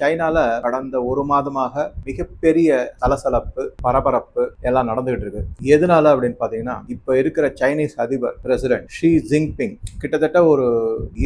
சைனால கடந்த ஒரு மாதமாக மிகப்பெரிய சலசலப்பு பரபரப்பு எல்லாம் நடந்துகிட்டு இருக்கு எதனால அப்படின்னு பாத்தீங்கன்னா இப்ப இருக்கிற சைனீஸ் அதிபர் பிரசிடென்ட் ஷி ஜின்பிங் கிட்டத்தட்ட ஒரு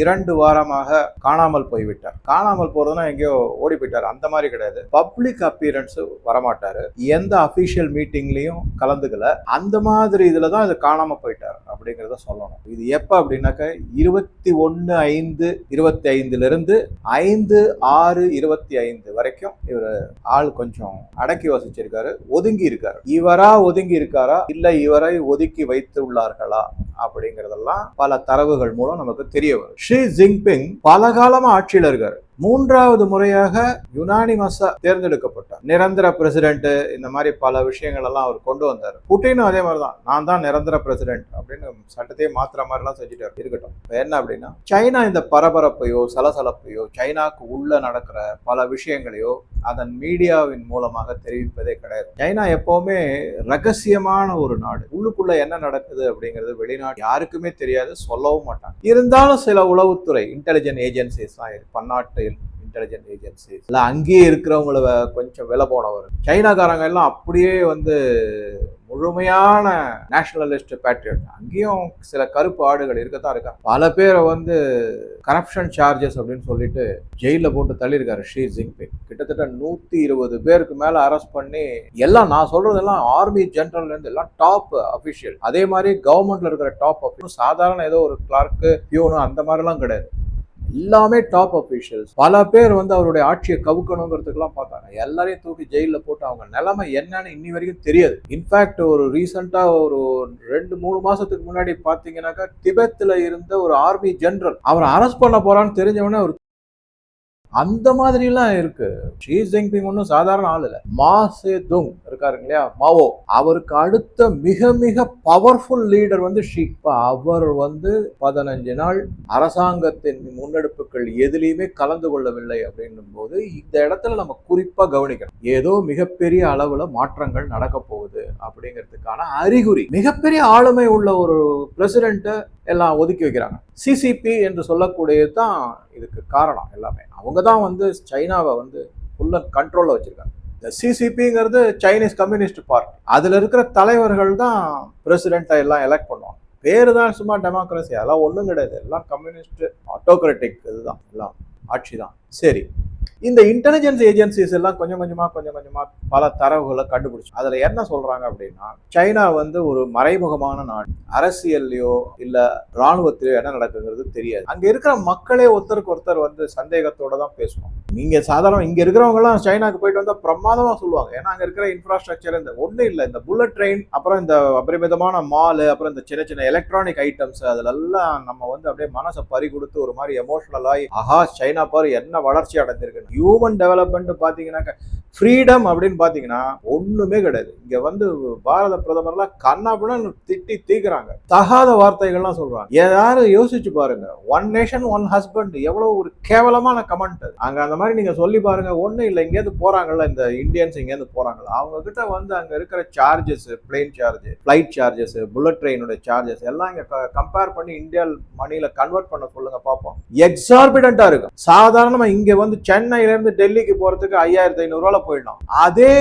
இரண்டு வாரமாக காணாமல் போய்விட்டார். காணாமல் போறதுன்னா எங்கேயோ ஓடி போயிட்டார். அந்த மாதிரி கிடையாது. பப்ளிக் அப்பியரன்ஸ் வரமாட்டாரு. எந்த அபிஷியல் மீட்டிங்லயும் கலந்துக்கல. அந்த மாதிரி இதுல தான் இது காணாம போயிட்டார். அப்படிங்கிறத சொல்லணும். இது எப்போ அப்படின்னாக்க இருபத்தி ஒன்று ஐந்து இருபத்தி ஐந்துலேருந்து ஐந்து ஆறு இருபத்தி ஐந்து வரைக்கும் இவர் ஆள் கொஞ்சம் அடக்கி வசிச்சிருக்காரு ஒதுங்கி இருக்காரு. இவரா ஒதுங்கி இருக்காரா? இல்லை இவரை ஒதுக்கி வைத்து உள்ளார்களா அப்படிங்கிறதெல்லாம் பல தரவுகள் மூலம் நமக்கு தெரிய வரும். ஷி ஜின்பிங் பல காலமாக ஆட்சியில் இருக்காரு. மூன்றாவது முறையாக யுனானிமஸா தேர்ந்தெடுக்கப்பட்டார். நிரந்தர பிரசிடென்ட் இந்த மாதிரி பல விஷயங்கள் எல்லாம் அவர் கொண்டு வந்தார். புட்டினும் அதே மாதிரி தான் நான் தான் நிரந்தர பிரசிடென்ட் அப்படின்னு சட்டத்தையே மாத்திர மாதிரிலாம் செஞ்சுட்டார். இருக்கட்டும். இப்போ என்ன அப்படின்னா சைனா இந்த பரபரப்பையோ சலசலப்பையோ சைனாக்கு உள்ள நடக்கிற பல விஷயங்களையோ அதன் மீடியாவின் மூலமாக தெரிவிப்பதே கிடையாது. சைனா எப்பவுமே ரகசியமான ஒரு நாடு. உள்ளுக்குள்ள என்ன நடக்குது அப்படிங்கிறது வெளிநாடு யாருக்குமே தெரியாது சொல்லவும் மாட்டாங்க. இருந்தாலும் சில உளவுத்துறை இன்டெலிஜென்ட் ஏஜென்சிஸ் தான் பன்னாட்டு இன்டெலிஜென்ட் ஏஜென்சிஸ் இல்லை அங்கேயே இருக்கிறவங்கள கொஞ்சம் விலை போனவர். சைனாக்காரங்க எல்லாம் அப்படியே வந்து முழுமையான நேஷனலிஸ்ட் பேட்ரியட் அங்கேயும் சில கருப்பு ஆடுகள் இருக்கத்தான் இருக்கா. பல பேரை வந்து கரப்ஷன் சார்ஜஸ் அப்படின்னு சொல்லிட்டு ஜெயிலில் போட்டு தள்ளியிருக்காரு ஷி ஜின்பிங் கிட்டத்தட்ட நூற்றி இருபது பேருக்கு மேலே அரெஸ்ட் பண்ணி எல்லாம் நான் சொல்றதெல்லாம் ஆர்மி ஜென்ரல்லேருந்து எல்லாம் டாப் அஃபிஷியல் அதே மாதிரி கவர்மெண்ட்ல இருக்கிற டாப் அஃபிஷியல் சாதாரண ஏதோ ஒரு கிளார்க்கு பியூனு அந்த மாதிரிலாம் கிடையாது. எல்லாமே டாப் அஃபீஷியல்ஸ் பல பேர் வந்து அவருடைய ஆட்சியை கவுக்கணுங்கிறதுக்கெல்லாம் பார்த்தாங்க. எல்லாரையும் தூக்கி ஜெயிலில் போட்டு அவங்க நிலைமை என்னன்னு இன்னி வரைக்கும் தெரியாது. இன்ஃபேக்ட் ஒரு ரீசெண்டாக ஒரு ரெண்டு மூணு மாசத்துக்கு முன்னாடி பார்த்தீங்கன்னாக்கா திபெத்தில் இருந்த ஒரு ஆர்மி ஜென்ரல் அவர் அரெஸ்ட் பண்ண போறான்னு தெரிஞ்சவொடனே அவர் அந்த மாதிரிலாம் இருக்கு. ஷி ஜின்பிங் ஒன்றும் சாதாரண ஆள் இல்லை. மா சே துங் இருக்காருங்க இல்லையா? மாவோ. அவருக்கு அடுத்த மிக மிக பவர்ஃபுல் லீடர் வந்து ஷி அவர் வந்து பதினஞ்சு நாள் அரசாங்கத்தின் முன்னெடுப்புகள் எதுலேயுமே கலந்து கொள்ளவில்லை அப்படின்னும் போது இந்த இடத்துல நம்ம குறிப்பாக கவனிக்கணும். ஏதோ மிகப்பெரிய அளவில் மாற்றங்கள் நடக்க போகுது அப்படிங்கிறதுக்கான அறிகுறி. மிகப்பெரிய ஆளுமை உள்ள ஒரு பிரசிடென்ட்டை எல்லாம் ஒதுக்கி வைக்கிறாங்க. சிசிபி என்று சொல்லக்கூடியது தான் இதுக்கு காரணம் எல்லாமே. அவங்க தான் வந்து சைனாவை வந்து ஃபுல்லாக கண்ட்ரோலில் வச்சுருக்காங்க. இந்த சிசிபிங்கிறது சைனீஸ் கம்யூனிஸ்ட் பார்ட்டி அதில் இருக்கிற தலைவர்கள் தான் பிரசிடெண்ட்டை எல்லாம் எலெக்ட் பண்ணுவாங்க. பேர் தான் சும்மா டெமோக்ரஸி அதெல்லாம் ஒன்றும் கிடையாது. எல்லாம் கம்யூனிஸ்ட் ஆட்டோக்ராட்டிக் இதுதான். எல்லாம் ஆட்சி தான் சரி. இந்த இன்டெலிஜென்ஸ் ஏஜென்சிஸ் எல்லாம் கொஞ்சம் கொஞ்சமாக கொஞ்சம் கொஞ்சமாக பல தரவுகளை கண்டுபிடிச்சு. அதில் என்ன சொல்கிறாங்க அப்படின்னா சைனா வந்து ஒரு மறைமுகமான நாடு. அரசியல்லையோ இல்லை இராணுவத்திலையோ என்ன நடக்குங்கிறது தெரியாது. அங்கே இருக்கிற மக்களே ஒருத்தருக்கு ஒருத்தர் வந்து சந்தேகத்தோட தான் பேசுவோம் நீங்கள் சாதாரண இங்கே இருக்கிறவங்கலாம் சைனாக்கு போயிட்டு வந்தால் பிரமாதமாக சொல்லுவாங்க. ஏன்னா அங்கே இருக்கிற இன்ஃப்ராஸ்ட்ரக்சர் இந்த ஒன்றும் இல்லை. இந்த புல்லட் ட்ரெயின் அப்புறம் இந்த அபரிமிதமான மாலு அப்புறம் இந்த சின்ன சின்ன எலக்ட்ரானிக் ஐட்டம்ஸ் அதிலெல்லாம் நம்ம வந்து அப்படியே மனசை பறி கொடுத்து ஒரு மாதிரி எமோஷனல் ஆகி ஆஹா சைனா பாரு என்ன வளர்ச்சி அடைஞ்சிருக்கு ஹியூமன் டெவலப்மெண்ட் பார்த்தீங்கன்னாக்க ஃப்ரீடம் அப்படின்னு பார்த்தீங்கன்னா ஒன்றுமே கிடையாது. இங்கே வந்து பாரத பிரதமர்லாம் கண்ணாப்புன்னு திட்டி தீக்குறாங்க. தகாத வார்த்தைகள்லாம் சொல்கிறாங்க ஏதாவது யோசிச்சு பாருங்க. ஒன் நேஷன் ஒன் ஹஸ்பண்ட் எவ்வளோ ஒரு கேவலமான கமெண்ட் அது. அங்கே அந்த மாதிரி நீங்கள் சொல்லி பாருங்க. ஒன்றும் இல்லை. இங்கேருந்து போகிறாங்கல்ல இந்த இந்தியன்ஸ் இங்கேருந்து போகிறாங்கல்ல அவங்க கிட்ட வந்து அங்கே இருக்கிற charges plane charge flight charges bullet ட்ரெயினோட charges எல்லாம் இங்கே கம்பேர் பண்ணி இந்தியா மணியில் கன்வெர்ட் பண்ண சொல்லுங்க பார்ப்போம் எக்ஸார்பிடண்ட்டாக இருக்கும். சாதாரணமாக இங்கே வந்து சென்னை சென்னையிலேருந்து டெல்லிக்கு போகிறதுக்கு ஐயாயிரத்தி ஐநூறு போயிடலாம். அதே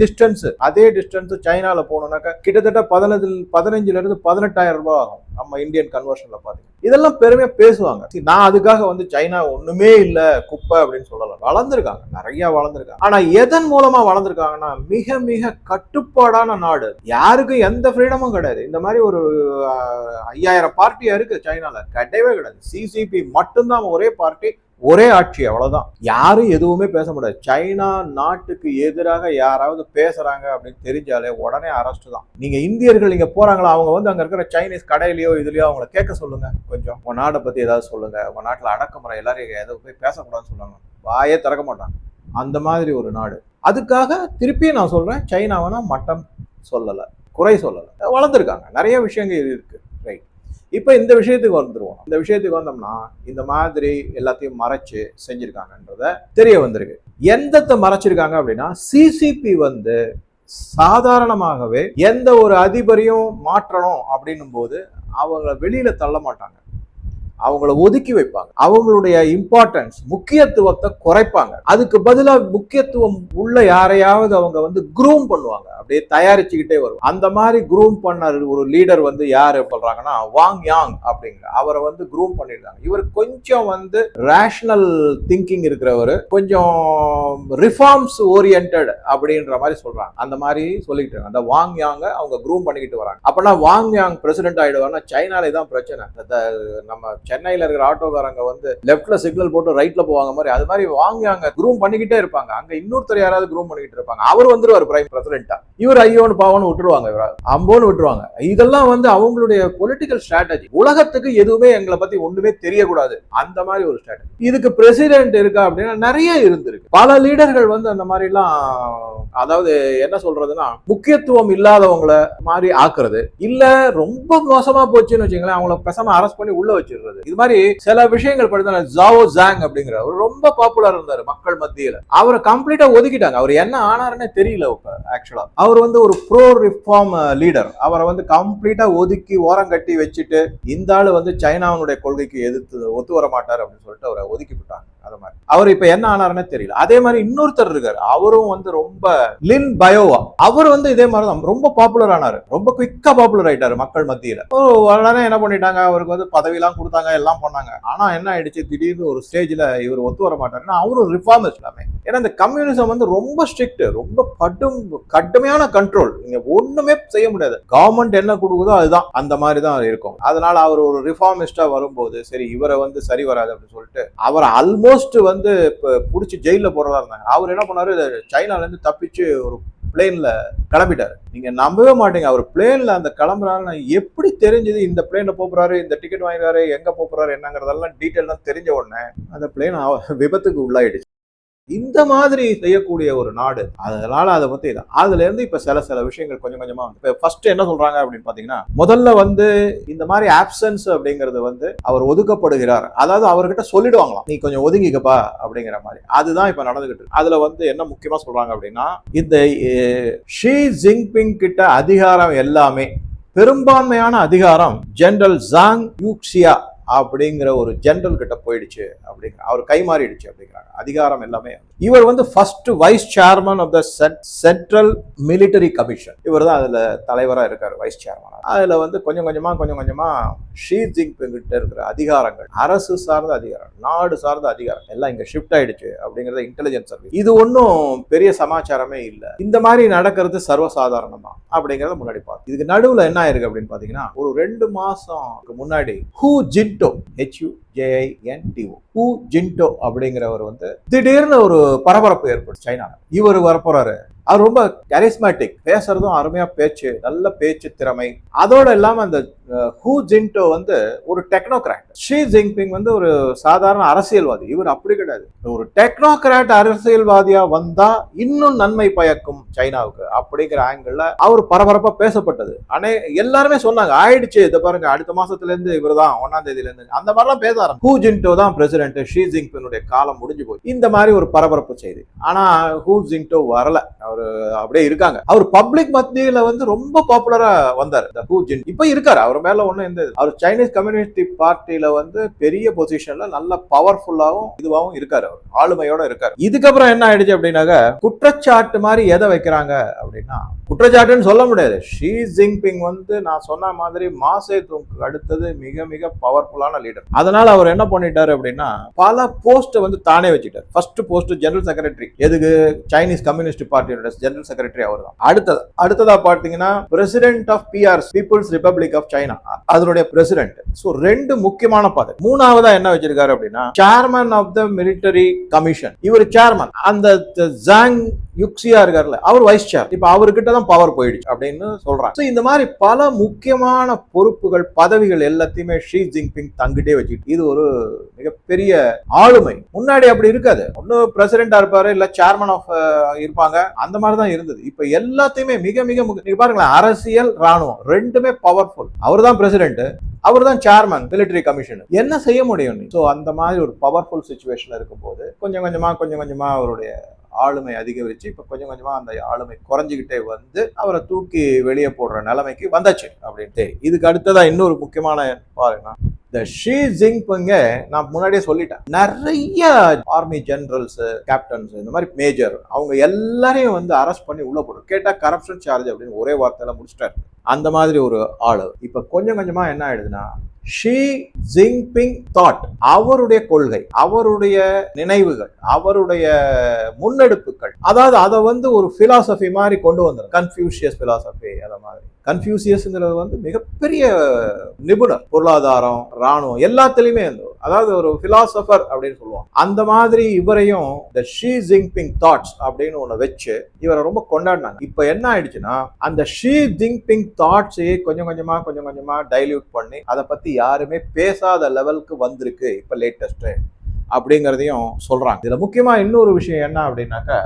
டிஸ்டன்ஸ் அதே டிஸ்டன்ஸ் சைனாவில் போகணுன்னாக்கா கிட்டத்தட்ட பதினஞ்சு பதினஞ்சுலேருந்து பதினெட்டாயிரம் ரூபாய் ஆகும். நம்ம இந்தியன் கன்வர்ஷனில் பாத்தீங்க இதெல்லாம் பெருமையாக பேசுவாங்க. நான் அதுக்காக வந்து சைனா ஒன்றுமே இல்லை குப்பை அப்படின்னு சொல்லலாம். வளர்ந்துருக்காங்க. நிறைய வளர்ந்துருக்காங்க. ஆனால் எதன் மூலமாக வளர்ந்துருக்காங்கன்னா மிக மிக கட்டுப்பாடான நாடு. யாருக்கும் எந்த ஃப்ரீடமும் கிடையாது. இந்த மாதிரி ஒரு ஐயாயிரம் பார்ட்டியாக இருக்குது சைனாவில் கிடையவே கிடையாது. சிசிபி மட்டும்தான் ஒரே பார்ட்டி ஒரே ஆட்சி அவ்வளவுதான். யாரும் எதுவுமே பேச முடியாது. சைனா நாட்டுக்கு எதிராக யாராவது பேசுறாங்க அப்படின்னு தெரிஞ்சாலே உடனே அரெஸ்ட் தான். நீங்க இந்தியர்கள் இங்கே போறாங்களா? அவங்க வந்து அங்க இருக்கிற சைனீஸ் கடையிலயோ இதுலயோ அவங்கள கேட்க சொல்லுங்க. கொஞ்சம் உங்கள் நாட்டை பத்தி ஏதாவது சொல்லுங்க. உங்க நாட்டுல அடக்குமுறை எல்லாரும் எதுவும் போய் பேசக்கூடாதுன்னு சொல்லுவாங்க. வாயே திறக்க மாட்டாங்க. அந்த மாதிரி ஒரு நாடு. அதுக்காக திருப்பியும் நான் சொல்றேன் சைனாவை மட்டம் சொல்லலை. குறை சொல்லலை. வளர்ந்துருக்காங்க. நிறைய விஷயங்கள் இருக்கு. ரைட் இப்போ இந்த விஷயத்துக்கு வந்துருவோம். இந்த விஷயத்துக்கு வந்தோம்னா இந்த மாதிரி எல்லாத்தையும் மறைச்சு செஞ்சிருக்காங்கன்றத தெரிய வந்திருக்கு. எந்தத்தை மறைச்சிருக்காங்க அப்படின்னா சிசிபி வந்து சாதாரணமாகவே எந்த ஒரு அதிபரையும் மாற்றணும் அப்படின்னும் போது அவங்க வெளியில தள்ள மாட்டாங்க. அவங்கள ஒதுக்கி வைப்பாங்க. அவங்களுடைய இம்பார்ட்டன்ஸ் முக்கியத்துவத்தை குறைப்பாங்க. அதுக்கு பதிலாக முக்கியத்துவம் உள்ள யாரையாவது அவங்க வந்து குரூம் பண்ணுவாங்க. அப்படியே தயாரிச்சுக்கிட்டே வரும் அந்த மாதிரி குரூம் பண்ண ஒரு லீடர் வந்து யார் சொல்றாங்கன்னா வாங் யாங் அப்படிங்கிற. அவரை வந்து குரூம் பண்ணிடுறாங்க இவர் கொஞ்சம் வந்து ரேஷனல் திங்கிங் இருக்கிறவர். கொஞ்சம் ரிஃபார்ம்ஸ் ஓரியன்ட் அப்படின்ற மாதிரி சொல்றாங்க. அந்த மாதிரி சொல்லிட்டு அந்த வாங் யாங்க அவங்க குரூம் பண்ணிக்கிட்டு வராங்க. அப்பனா வாங் யாங் பிரசிடென்ட் ஆயிடுவார்னா சைனாலே தான் பிரச்சனை நம்ம சென்னையில் இருக்கிற ஆட்டோக்காரங்க வந்து லெஃப்ட்ல சிக்னல் போட்டு ரைட்ல போவாங்க மாதிரி அது மாதிரி வாங்கி அங்க குரூம் பண்ணிக்கிட்டே இருப்பாங்க. அங்க இன்னொருத்தர் யாராவது குரூம் பண்ணிக்கிட்டு இருப்பாங்க. அவர் வந்துருவார் பிரைம் பிரசிடென்ட்டா இவர் ஐயோன்னு பாவன்னு விட்டுருவாங்க இவர். அம்போன்னு விட்டுருவாங்க. இதெல்லாம் வந்து அவங்களுடைய பொலிட்டிக்கல் ஸ்ட்ராட்டஜி உலகத்துக்கு எதுவுமே எங்களை பத்தி ஒண்ணுமே தெரியக்கூடாது. அந்த மாதிரி ஒரு ஸ்ட்ராட்டஜி இதுக்கு பிரசிடென்ட் இருக்கா அப்படின்னா நிறைய இருந்திருக்கு. பல லீடர்கள் வந்து அந்த மாதிரி எல்லாம் அதாவது என்ன சொல்றதுன்னா முக்கியத்துவம் இல்லாதவங்களை மாதிரி ஆக்குறது. இல்ல ரொம்ப மோசமா போச்சுன்னு வச்சுங்களேன் அவங்கள பெசாம அரெஸ்ட் பண்ணி உள்ள வச்சிடுறது. இது மாதிரி சில விஷயங்கள் படித்த ஜாவோ ஜாங் அப்படிங்கிற அவர் ரொம்ப பாப்புலர் இருந்தாரு மக்கள் மத்தியில. அவரை கம்ப்ளீட்டா ஒதுக்கிட்டாங்க. அவர் என்ன ஆனாருன்னே தெரியல இப்ப ஆக்சுவலா அவர் வந்து ஒரு ப்ரோ ரிஃபார்ம் லீடர் அவரை வந்து கம்ப்ளீட்டா ஒதுக்கி ஓரம் கட்டி வச்சுட்டு இந்த ஆளு வந்து சைனாவுடைய கொள்கைக்கு எதிர்த்து ஒத்து வர மாட்டார் அப்படின்னு சொல்லிட்டு அவரை ஒதுக்கி விட்டாங்க. அது மாதிரி. அவர் இப்ப என்ன ஆனாருன்னே தெரியல. அதே மாதிரி இன்னொருத்தர் இருக்காரு. அவரும் வந்து ரொம்ப லின் பயோவா அவர் வந்து இதே மாதிரி தான். ரொம்ப பாப்புலர் ஆனாரு. ரொம்ப குயிக்கா பாப்புலர் ஆயிட்டாரு மக்கள் மத்தியில. உடனே என்ன பண்ணிட்டாங்க? அவருக்கு வந்து பதவி எல்லாம் கொடுத்தாங்க எல்லாம் பண்ணாங்க. ஆனா என்ன ஆயிடுச்சு? திடீர்னு ஒரு ஸ்டேஜ்ல இவர் ஒத்து வர மாட்டாருன்னா அவரும் ரிஃபார்மர்ஸ் எல்லாமே ஏன்னா இந்த கம்யூனிசம் வந்து ரொம்ப ஸ்ட்ரிக்ட் ரொம்ப கடும் கடுமையான கண்ட்ரோல் நீங்க ஒண்ணுமே செய்ய முடியாது. கவர்மெண்ட் என்ன கொடுக்குதோ அதுதான். அந்த மாதிரி தான் இருக்கும். அதனால அவர் ஒரு ரிஃபார்மிஸ்டா வரும்போது சரி இவரை வந்து சரி வராது அப்படின்னு சொல்லிட்டு அவரை ஆல்மோஸ்ட் வந்து பிடிச்சி ஜெயில போறதா இருந்தாங்க. அவர் என்ன பண்ணாரு? சைனால இருந்து தப்பிச்சு ஒரு பிளேன்ல கிளம்பிட்டாரு. நீங்க நம்பவே மாட்டீங்க. அவர் பிளேன்ல அந்த கிளம்புறாரு எப்படி தெரிஞ்சது இந்த பிளேன்ல போறாரு இந்த டிக்கெட் வாங்குறாரு எங்க போறாரு என்னங்கிறதெல்லாம் டீட்டெயிலாம் தெரிஞ்ச உடனே அந்த பிளேன் விபத்துக்கு உள்ளாயிடுச்சு. இந்த மாதிரி செய்யக்கூடிய ஒரு நாடு அதனால அதை பத்தி அதுல இருந்து இப்ப சில சில விஷயங்கள் கொஞ்சம் கொஞ்சமா இப்ப ஃபர்ஸ்ட் என்ன சொல்றாங்க அப்படின்னு பாத்தீங்கன்னா முதல்ல வந்து இந்த மாதிரி ஆப்சன்ஸ் அப்படிங்கிறது வந்து அவர் ஒதுக்கப்படுகிறார். அதாவது அவர்கிட்ட சொல்லிடுவாங்களாம் நீ கொஞ்சம் ஒதுங்கிக்கப்பா அப்படிங்கிற மாதிரி. அதுதான் இப்ப நடந்துகிட்டு அதுல வந்து என்ன முக்கியமா சொல்றாங்க அப்படின்னா இந்த ஷி ஜின்பிங் கிட்ட அதிகாரம் எல்லாமே பெரும்பான்மையான அதிகாரம் ஜெனரல் ஜாங் யூக்சியா அப்படிங்கிற ஒரு ஜென்ரல் கிட்ட போயிடுச்சு அப்படிங்கிற அவர் கை மாறிடுச்சு அப்படிங்கிறாங்க. அதிகாரம் எல்லாமே இவர் வந்து first vice chairman of the central military commission இவர் தான் அதில் தலைவராக இருக்கார் வைஸ் சேர்மன் அதில் வந்து கொஞ்சம் கொஞ்சமாக கொஞ்சம் கொஞ்சமாக ஷீ ஜின்பிங் கிட்ட இருக்கிற அதிகாரங்கள் அரசு சார்ந்த அதிகாரம் நாடு சார்ந்த அதிகாரம் எல்லாம் இங்க ஷிஃப்ட் ஆயிடுச்சு அப்படிங்கறத இன்டெலிஜென்ஸ் சர்வீஸ் இது ஒன்றும் பெரிய சமாச்சாரமே இல்லை. இந்த மாதிரி நடக்கிறது சர்வசாதாரணமா அப்படிங்கறத முன்னாடி பார்த்து இதுக்கு நடுவில் என்ன ஆயிருக்கு அப்படின்னு பாத்தீங்கன்னா ஒரு ரெண்டு மாசம் முன்னாடி Hu Jintao H U J I N T O Hu Jintao அப்படிங்கிறவர் வந்து திடீர்னு ஒரு பரபரப்பு ஏற்படும் சைனா இவர் வரப்போறாரு. அவர் ரொம்ப கரிஸ்மேட்டிக் பேசுறதும் அருமையா பேச்சு நல்ல பேச்சு திறமை. அதோட இல்லாம அந்த ஹூ ஜின்டோ வந்து ஒரு டெக்னோகிராட் ஷி ஜின்பிங் வந்து ஒரு சாதாரண அரசியல்வாதி. இவர் அப்படி கிடையாது. ஒரு டெக்னோகிராட் அரசியல்வாதியா வந்தா இன்னும் நன்மை பயக்கும் சைனாவுக்கு அப்படிங்கிற ஆங்கிள் அவர் பரபரப்பா பேசப்பட்டது. ஆனா எல்லாருமே சொன்னாங்க ஆயிடுச்சு இதை பாருங்க அடுத்த மாசத்துல இருந்து இவர் தான் ஒன்னாம் தேதியில இருந்து அந்த மாதிரிலாம் பேச ஆரம்பிச்சு. ஹூ ஜின்டோ தான் பிரசிடென்ட் ஷி ஜின்பினுடைய காலம் முடிஞ்சு போய் இந்த மாதிரி ஒரு பரபரப்பு செய்தி. ஆனா ஹூ ஜின்டோ வரல. அவர் அப்படியே இருக்காங்க. அவர் பப்ளிக் மத்தியில வந்து ரொம்ப பாப்புலரா வந்தார். இந்த ஹூ ஜின் இப்ப இருக்காரு. அவர் மேல ஒன்றும் எந்த அவர் சைனீஸ் கம்யூனிஸ்ட் பார்ட்டியில வந்து பெரிய பொசிஷன்ல நல்ல பவர்ஃபுல்லாகவும் இதுவாகவும் இருக்காரு அவர். ஆளுமையோட இருக்காரு. இதுக்கப்புறம் என்ன ஆயிடுச்சு அப்படின்னாக்க குற்றச்சாட்டு மாதிரி எதை வைக்கிறாங்க அப்படின்னா குற்றச்சாட்டுன்னு சொல்ல முடியாது. ஷி ஜின்பிங் வந்து நான் சொன்ன மாதிரி மாசே தூங்கு அடுத்தது மிக மிக பவர்ஃபுல்லான லீடர் அதனால அவர் என்ன பண்ணிட்டாரு அப்படின்னா பல போஸ்ட் வந்து தானே வச்சுட்டார். ஃபர்ஸ்ட் போஸ்ட் ஜெனரல் செக்ரட்டரி எதுக்கு? சைனீஸ் கம்யூனிஸ்ட் பார்ட்டியோட ஜெனரல் செக்ரட்டரி அவர் தான் அடுத்தது அடுத்ததா பாத்தீங்கன்னா president of PR people's republic of China அதனுடைய பிரசிடென்ட் ஸோ ரெண்டு முக்கியமான பதவி. மூணாவதா என்ன வச்சிருக்காரு அப்படின்னா chairman of the military commission இவர் சேர்மன் அந்த ஜாங் யுக்ஸியா இருக்காருல்ல அவர் வைஸ் சேர் இப்ப அவர்கிட்ட தான் பவர் போயிடுச்சு அப்படின்னு சொல்றாங்க. இந்த மாதிரி பல முக்கியமான பொறுப்புகள் பதவிகள் எல்லாத்தையுமே ஷி ஜின்பிங் தங்கிட்டே வச்சுக்கிட்டு இது ஒரு மிகப்பெரிய ஆளுமை. முன்னாடி அப்படி இருக்காது. ஒன்னு பிரசிடென்டா இருப்பாரு இல்ல சேர்மன் ஆஃப் இருப்பாங்க. அந்த மாதிரி தான் இருந்தது. இப்ப எல்லாத்தையுமே மிக மிக முக்கிய நீங்க பாருங்களேன் அரசியல் ராணுவம் ரெண்டுமே பவர்ஃபுல் அவர் தான் பிரசிடென்ட் அவர் தான் சேர்மன் மிலிட்டரி கமிஷன் என்ன செய்ய முடியும் ஸோ அந்த மாதிரி ஒரு பவர்ஃபுல் சுச்சுவேஷன்ல இருக்கும்போது கொஞ்சம் கொஞ்சமா கொஞ்சம் கொஞ்சமா அவருடைய ஆளுமை அதிகரிச்சு இப்ப கொஞ்சம் கொஞ்சமா அந்த ஆளுமை குறைஞ்சிக்கிட்டே வந்து அவரை தூக்கி வெளியே போடுற நிலைமைக்கு வந்தாச்சு அப்படின்ட்டு. இதுக்கு அடுத்ததாக இன்னொரு முக்கியமான பாருங்க இந்த ஷி ஜிங்பிங்க நான் முன்னாடியே சொல்லிட்டேன். நிறைய ஆர்மி ஜெனரல்ஸ் கேப்டன்ஸ் இந்த மாதிரி மேஜர் அவங்க எல்லாரையும் வந்து அரெஸ்ட் பண்ணி உள்ள போடும் கேட்டா கரப்ஷன் சார்ஜ் அப்படின்னு ஒரே வார்த்தையில முடிச்சிட்டாரு. அந்த மாதிரி ஒரு ஆள். இப்ப கொஞ்சம் கொஞ்சமா என்ன ஆயிடுதுன்னா ஷீ ஜிங்பிங் தாட் அவருடைய கொள்கை அவருடைய நினைவுகள் அவருடைய முன்னெடுப்புகள் அதாவது அதை வந்து ஒரு பிலாசபி மாதிரி கொண்டு வந்துடும் கன்ஃபியூஷியஸ் பிலாசபி அதை மாதிரி. கன்ஃபியூசியஸ்ங்கிறது வந்து மிகப்பெரிய நிபுணர் பொருளாதாரம் ராணுவம் எல்லாத்துலயுமே வந்து அதாவது ஒரு பிலாசபர் அப்படின்னு சொல்லுவாங்க. அந்த மாதிரி இவரையும் த ஷி ஜிங்பிங் தாட்ஸ் அப்படின்னு ஒன்று வச்சு இவரை ரொம்ப கொண்டாடினாங்க. இப்போ என்ன ஆயிடுச்சுன்னா அந்த ஷி ஜிங்பிங் தாட்ஸையே கொஞ்சம் கொஞ்சமாக கொஞ்சம் கொஞ்சமாக டைல்யூட் பண்ணி அதை பற்றி யாருமே பேசாத லெவலுக்கு வந்திருக்கு இப்போ லேட்டஸ்ட் அப்படிங்கிறதையும் சொல்கிறாங்க இதில் முக்கியமாக இன்னொரு விஷயம் என்ன அப்படின்னாக்கா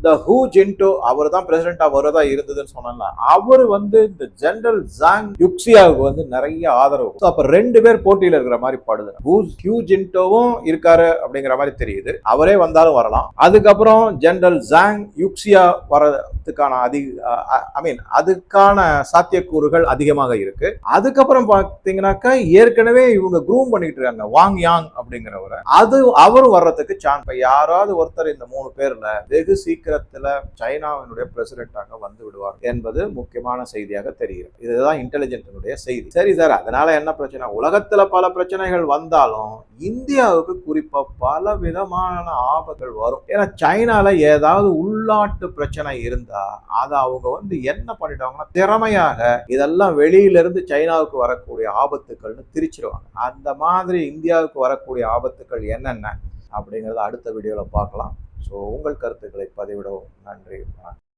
இந்த ஹூ ஜின்டோ அவர் தான் பிரசிடென்டா வரதா இருந்ததுன்னு சொன்னால அவர் வந்து இந்த ஜெனரல் ஜாங் யுக்ஸியாவுக்கு வந்து நிறைய ஆதரவு அப்ப ரெண்டு பேர் போட்டியில இருக்கிற மாதிரி படுது. ஹூ ஹியூ ஜின்டோவும் இருக்காரு அப்படிங்கிற மாதிரி தெரியுது. அவரே வந்தாலும் வரலாம். அதுக்கப்புறம் ஜெனரல் ஜாங் யுக்ஸியா வரதுக்கான அதிக ஐ மீன் அதுக்கான சாத்தியக்கூறுகள் அதிகமாக இருக்கு. அதுக்கப்புறம் பாத்தீங்கன்னாக்கா ஏற்கனவே இவங்க குரூம் பண்ணிட்டு இருக்காங்க வாங் யாங் அப்படிங்கிறவரை. அது அவரும் வர்றதுக்கு சான்ஸ் யாராவது ஒருத்தர் இந்த மூணு பேர்ல வெகு சீக்கிரம் சீக்கிரத்துல சைனாவினுடைய பிரசிடென்டாக வந்து விடுவார் என்பது முக்கியமான செய்தியாக தெரிகிறது. இதுதான் இன்டெலிஜென்டினுடைய செய்தி. சரி சார் அதனால என்ன பிரச்சனை? உலகத்துல பல பிரச்சனைகள் வந்தாலும் இந்தியாவுக்கு குறிப்பா பல விதமான ஆபத்துகள் வரும். ஏன்னா சைனால ஏதாவது உள்நாட்டு பிரச்சனை இருந்தா அதை அவங்க வந்து என்ன பண்ணிட்டாங்கன்னா திறமையாக இதெல்லாம் வெளியில இருந்து சைனாவுக்கு வரக்கூடிய ஆபத்துக்கள்னு திரிச்சிருவாங்க. அந்த மாதிரி இந்தியாவுக்கு வரக்கூடிய ஆபத்துக்கள் என்னென்ன? அப்படிங்கிறத அடுத்த வீடியோவில் பார்க்கலாம். ஸோ உங்கள் கருத்துக்களை பதிவிடவும். நன்றி வணக்கம்.